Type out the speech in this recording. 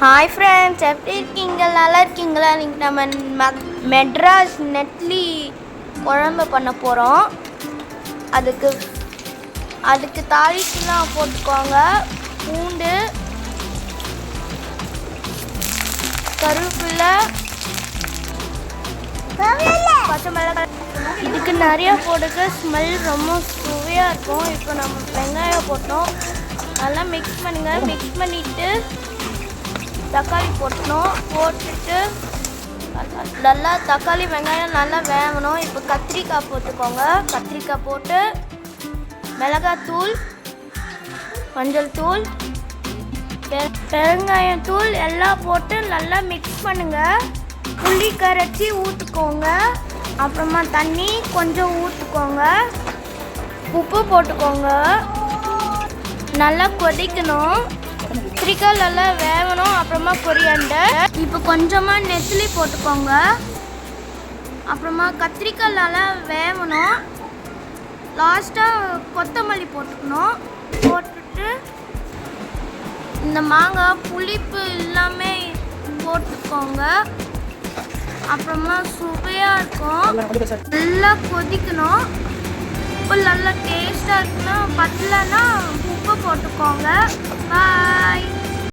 Hi friends எப்படி இருக்கீங்க? நல்லா இருக்கீங்களா? நீங்கள் நம்ம ம- மெட்ராஸ் நெட்லி குழம்பு பண்ண போகிறோம் அதுக்கு அதுக்கு தாளிப்புலாம் போட்டுக்கோங்க. பூண்டு கருவேப்பிலை பச்சை மிளகாய். இதுக்கு நிறையா போட்டுக்க. ஸ்மெல் ரொம்ப சுவையாக இருக்கும். இப்போ நம்ம வெங்காயம் போட்டோம். நல்லா மிக்ஸ் பண்ணுங்கள் மிக்ஸ் பண்ணிவிட்டு தக்காளி போட்டணும் போட்டுட்டு நல்லா தக்காளி வெங்காயம் நல்லா வேகணும். இப்போ கத்திரிக்காய் போட்டுக்கோங்க. கத்திரிக்காய் போட்டு மிளகாத்தூள் மஞ்சள் தூள் பெருங்காயம் தூள் எல்லாம் போட்டு நல்லா மிக்ஸ் பண்ணுங்கள் புளி கரைச்சி ஊற்றுக்கோங்க அப்புறமா தண்ணி கொஞ்சம் ஊற்றுக்கோங்க உப்பு போட்டுக்கோங்க. நல்லா கொதிக்கணும். கத்திரிக்காய் நல்லா வேகணும். அப்புறமா கொரியாண்டர். இப்போ கொஞ்சமாக நெத்திலி போட்டுக்கோங்க. அப்புறமா கத்திரிக்காய் நல்லா வேகணும் லாஸ்ட்டாக கொத்தமல்லி போட்டுக்கணும். போட்டுட்டு இந்த மாங்காய் புளிப்பு எல்லாமே போட்டுக்கோங்க. அப்புறமா சுவையாக இருக்கும். நல்லா கொதிக்கணும். உப்பு நல்லா டேஸ்ட்டாக இருக்குன்னா பத்தலைன்னா உப்பு போட்டுக்கோங்க. பாய்